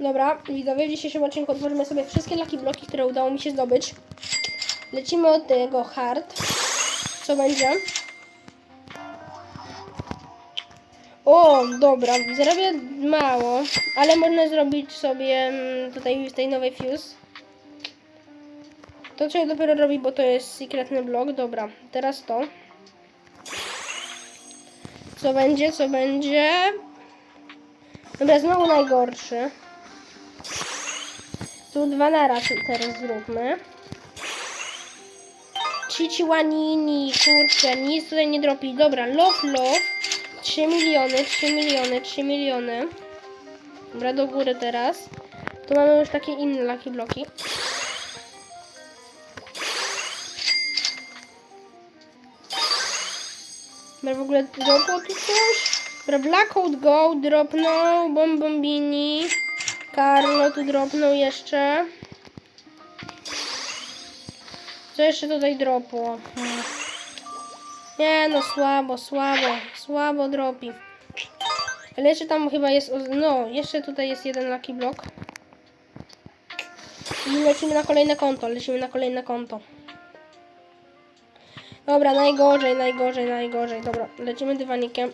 Dobra, widzowie, w dzisiejszym odcinku otworzymy sobie wszystkie laki bloki, które udało mi się zdobyć. Lecimy od tego hard. Co będzie? O, dobra, zrobię mało, ale można zrobić sobie mm, tutaj z tej nowej fuse. To trzeba dopiero robi, bo to jest sekretny blok. Dobra, teraz to. Co będzie, co będzie? Dobra, znowu najgorszy. Tu dwa na raz teraz zróbmy. Ciciłanini, kurczę, nic tutaj nie dropi. Dobra, love, love. 3 miliony, 3 miliony, 3 miliony. Dobra, do góry teraz. Tu mamy już takie inne laki bloki. Dobra, w ogóle dropło tu coś? Dobra, Blackout Go dropnął, Bombombini. Carlo tu dropnął jeszcze. Co jeszcze tutaj dropło? Nie no, słabo, słabo, słabo dropi. Ale jeszcze tam chyba jest, no, jeszcze tutaj jest jeden lucky block. I lecimy na kolejne konto, lecimy na kolejne konto. Dobra, najgorzej, najgorzej, najgorzej. Dobra, lecimy dywanikiem.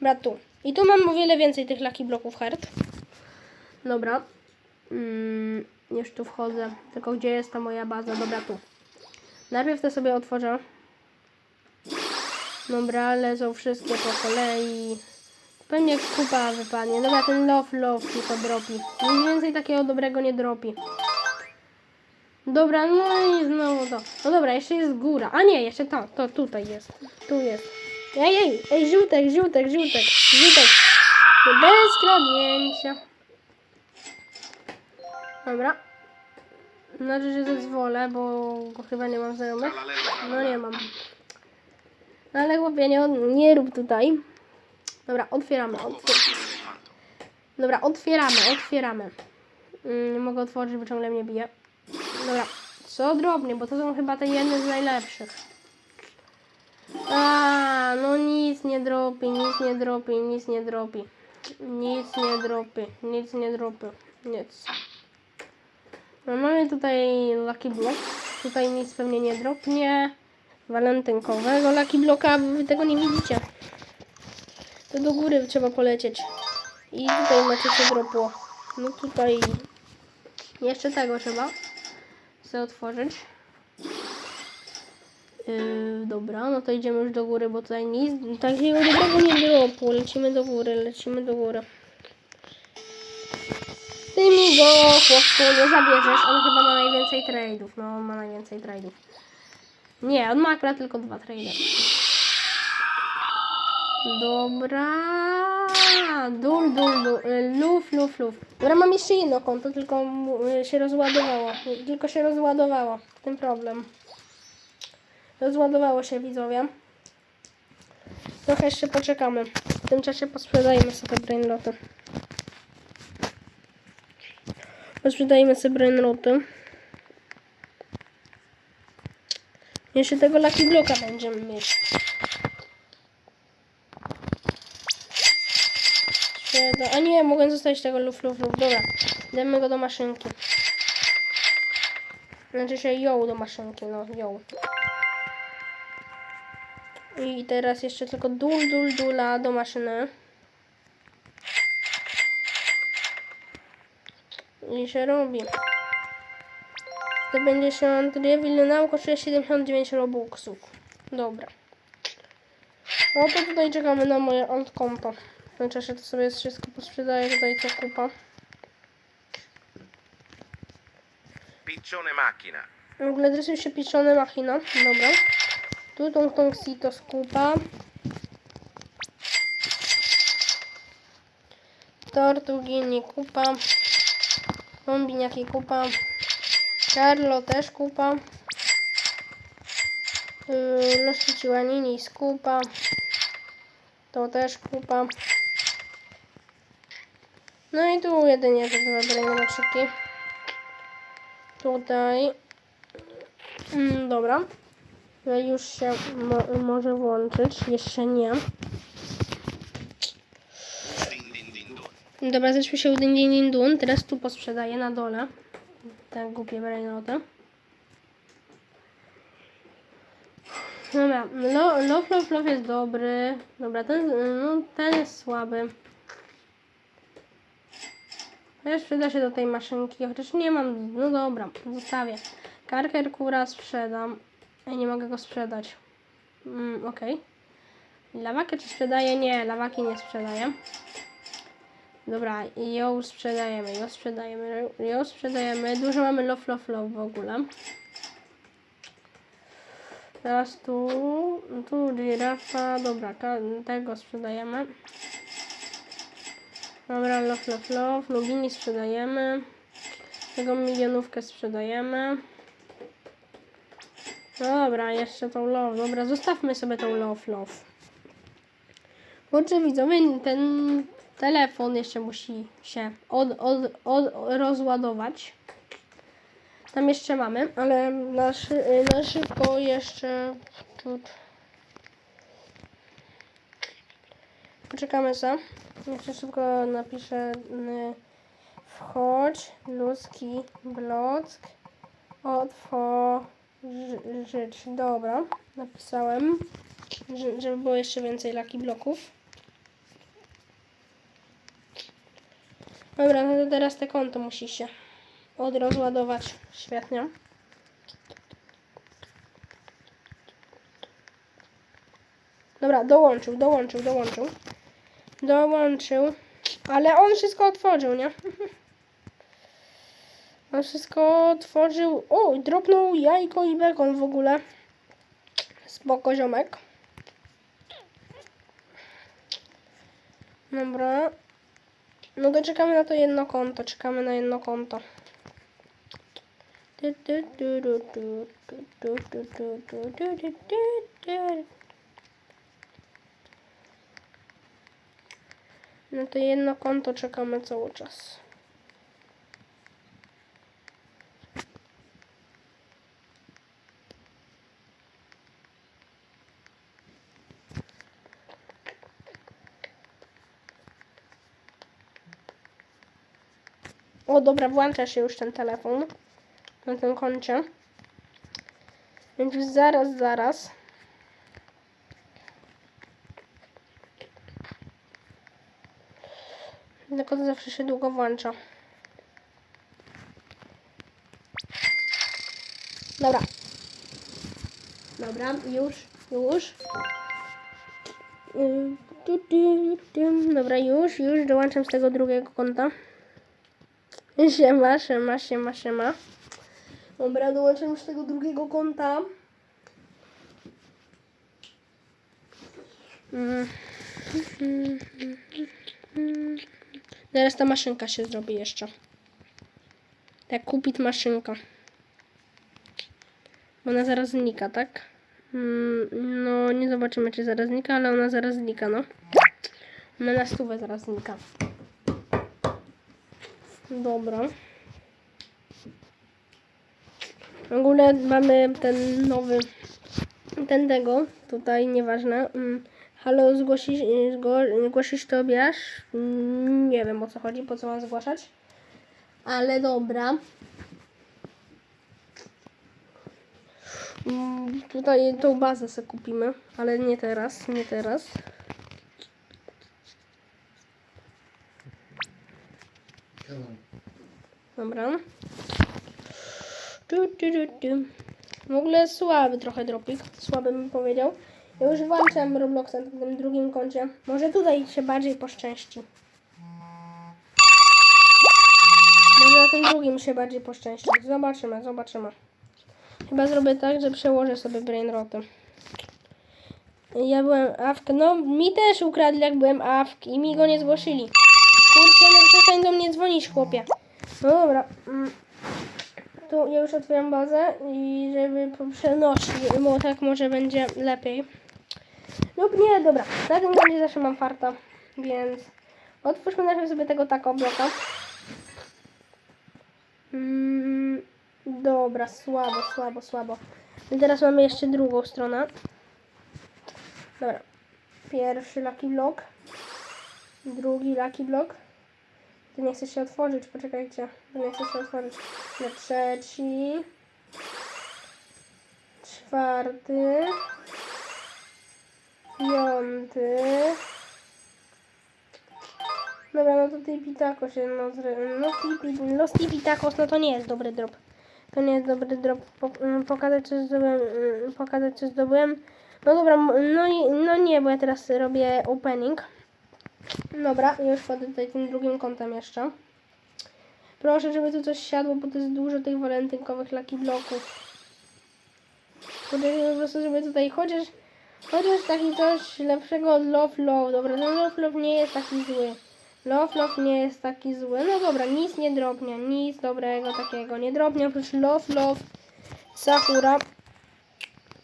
Dobra, tu. I tu mam o wiele więcej tych lucky bloków hard. Dobra. Mm, już tu wchodzę. Tylko gdzie jest ta moja baza? Dobra, tu. Najpierw to sobie otworzę. Dobra, lecą wszystkie po kolei. Pewnie kupa wypadnie. Dobra, ten love, love tylko dropi. Nic więcej takiego dobrego nie dropi. Dobra, no i znowu to. No dobra, jeszcze jest góra. A nie, jeszcze to, to tutaj jest. Tu jest. Ej, ej, ej, żółtek, żółtek, żółtek, żółtek. Bez kradnięcia. Dobra. Znaczy, że zezwolę, bo chyba nie mam znajomych. No nie mam. No ale chłopie, nie, nie rób tutaj. Dobra, otwieramy. otwieramy. Dobra, otwieramy, otwieramy. Mm, nie mogę otworzyć, bo ciągle mnie bije. Dobra, co drobnie, bo to są chyba te jedne z najlepszych. A, no nic nie dropi, nic nie dropi, nic nie dropi. Nic nie dropi, nic nie dropi, nic. No, mamy tutaj Lucky Block. Tutaj nic pewnie nie dropnie. Walentynkowego Lucky Blocka, wy tego nie widzicie. To do góry trzeba polecieć. I tutaj macie co dropło. No tutaj jeszcze tego trzeba sobie otworzyć. Yy, dobra, no to idziemy już do góry, bo tutaj nic takiego dobrego nie dropło. Lecimy do góry, lecimy do góry. Ty mi go, chłopcu, nie zabierzesz. On chyba ma najwięcej trade'ów. No, on ma najwięcej trade'ów. Nie, on ma akurat tylko dwa trade. Dobra. Dul, dul, dul. Luf, luf, luf. Dobra, mam jeszcze jedno konto, tylko y, się rozładowało. Tylko się rozładowało. Tym problem. Rozładowało się, widzowie. Trochę jeszcze poczekamy. W tym czasie posprzedajemy sobie brainloty. Posprzedajmy sobie brainloty. Jeszcze tego Lucky Blocka będziemy mieć. Sprzeda- A nie, mogę zostawić tego luf, luf, luf. Dobra, damy go do maszynki. Znaczy się ją do maszynki, no ją. I teraz jeszcze tylko dul, dul, dula do maszyny. I się robi. 152 wilnał kosztuje 79 robuxów. Dobra. No to tutaj czekamy na moje alt konto. W tym czasie to sobie wszystko posprzedaję tutaj co kupa. Piccione macchina. W ogóle dresuj się pieczone machina. Dobra. Tu tą tą sito skupa. Tortugini kupa. Bombiniaki kupa. Carlo też kupa. Yy, Los Ciciuanini skupa. To też kupa. No i tu jedynie te dwa brainroczyki. Tutaj. Mm, dobra. No już się mo może włączyć. Jeszcze nie. Dobra, zeszły się din din din dun. Teraz tu posprzedaję na dole. Te głupie brainoty. Dobra, lo, love, love, love jest dobry. Dobra, ten, no, ten jest słaby. Chociaż przyda się do tej maszynki, chociaż nie mam, no dobra, zostawię. Karker kura sprzedam. Ej, nie mogę go sprzedać. Mm, okej. Lawakę czy sprzedaję? Nie, lawaki nie sprzedaję. Dobra, ją sprzedajemy, ją sprzedajemy, ją sprzedajemy. Dużo mamy love, love, love w ogóle. Teraz tu, tu girafa, dobra, tego sprzedajemy. Dobra, love, love, love, lubini sprzedajemy. Tego milionówkę sprzedajemy. Dobra, jeszcze tą love, dobra, zostawmy sobie tą love, love. Kurczę widzowie, ten telefon jeszcze musi się od, od, od, rozładować. Tam jeszcze mamy, ale na, szy, na szybko jeszcze... Poczekamy se. Jeszcze szybko napiszę wchodź, ludzki block, otworzyć. Dobra, napisałem, że- żeby było jeszcze więcej laki bloków. Dobra, no to teraz te konto musi się odrozładować. Świetnie. Dobra, dołączył, dołączył, dołączył. Dołączył. Ale on wszystko otworzył, nie? On wszystko tworzył. O, dropnął jajko i bekon w ogóle. Spoko ziomek. Dobra. No to czekamy na to jedno konto. Czekamy na jedno konto. No to jedno konto czekamy cały czas. O dobra, włącza się już ten telefon na tym koncie. Więc już zaraz, zaraz. Tylko to zawsze się długo włącza. Dobra. Dobra, już, już. Tu. Dobra, już, już dołączam z tego drugiego konta. Siema, siema, siema, siema. Dobra, dołączam już tego drugiego konta. Mm. Zaraz ta maszynka się zrobi jeszcze. Tak, kupić maszynka. Ona zaraz znika, tak? Mm, no, nie zobaczymy, czy zaraz znika, ale ona zaraz znika, no. Ona na stówę zaraz znika. Dobra. W ogóle mamy ten nowy, ten tego, tutaj nieważne. Mm, Halo, zgłosisz, zgło, zgłosisz Tobiasz? Mm, Nie wiem o co chodzi, po co mam zgłaszać. Ale dobra. Mm, Tutaj tą bazę sobie kupimy, ale nie teraz, nie teraz. Dobra. Tu, tu, tu, tu. W ogóle słaby trochę dropik, słaby bym powiedział. Ja już włączam Robloxa na tym drugim koncie. Może tutaj się bardziej poszczęści. Może na tym drugim się bardziej poszczęści. Zobaczymy, zobaczymy. Chyba zrobię tak, że przełożę sobie brainroty. Ja byłem awk. No, mi też ukradli, jak byłem awk i mi go nie zgłosili. Kurczę, no przestań do mnie dzwonić, chłopie. No dobra. Mm. Tu ja już otwieram bazę i żeby przenosić, bo tak może będzie lepiej. Lub nie, dobra. Na tym będzie zawsze mam farta, więc otwórzmy najpierw sobie tego taco bloka. Mm, dobra, słabo, słabo, słabo. I teraz mamy jeszcze drugą stronę. Dobra. Pierwszy lucky block. Drugi lucky block. To nie chce się otworzyć, poczekajcie. To nie chce się otworzyć. Na trzeci. Czwarty. Piąty. Dobra, no to Tipi Tacos się no, no, tipi, no Tipi Tacos, no to nie jest dobry drop. To nie jest dobry drop. Mm, pokazać co zdobyłem. mm, Pokazać co zdobyłem. No dobra, no, no nie, bo ja teraz robię opening. Dobra, już tutaj tym drugim kątem jeszcze. Proszę, żeby tu coś siadło, bo to jest dużo tych walentynkowych lucky bloków. Poczekaj po prostu, żeby tutaj chociaż, chociaż taki coś lepszego od Love Love. Dobra, ten Love Love nie jest taki zły. Love Love nie jest taki zły. No dobra, nic nie drobnia, nic dobrego takiego. Nie drobnia oprócz Love Love Sakura.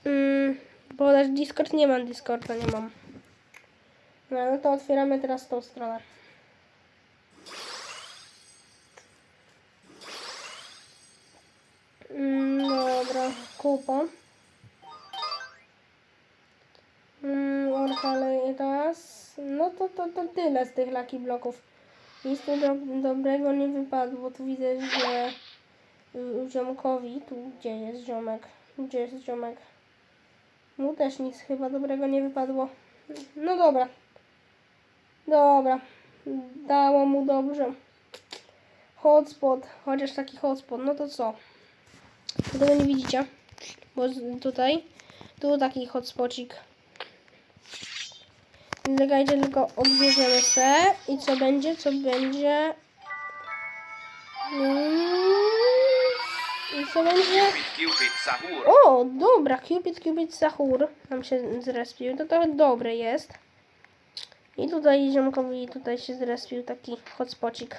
Mm, też Discord nie mam, Discorda nie mam. No, no to otwieramy teraz tą stronę. Mm, dobra, kupa. Mm, Orkale raz. No to, to, to tyle z tych laki bloków. Nic tu do, dobrego nie wypadło. Tu widzę, że y, ziomkowi, tu gdzie jest ziomek? Gdzie jest ziomek? Mu też nic chyba dobrego nie wypadło. No dobra. Dobra. Dało mu dobrze. Hotspot. Chociaż taki hotspot. No to co? Tego nie widzicie. Bo tutaj. Tu taki hotspocik. Czekajcie, tylko odbierzemy se. I co będzie? Co będzie? I co będzie? O, dobra, Cupid, Cupid, Sahur nam się zrespił, to trochę dobre jest. I tutaj ziomkowi tutaj się zrespił taki hotspocik.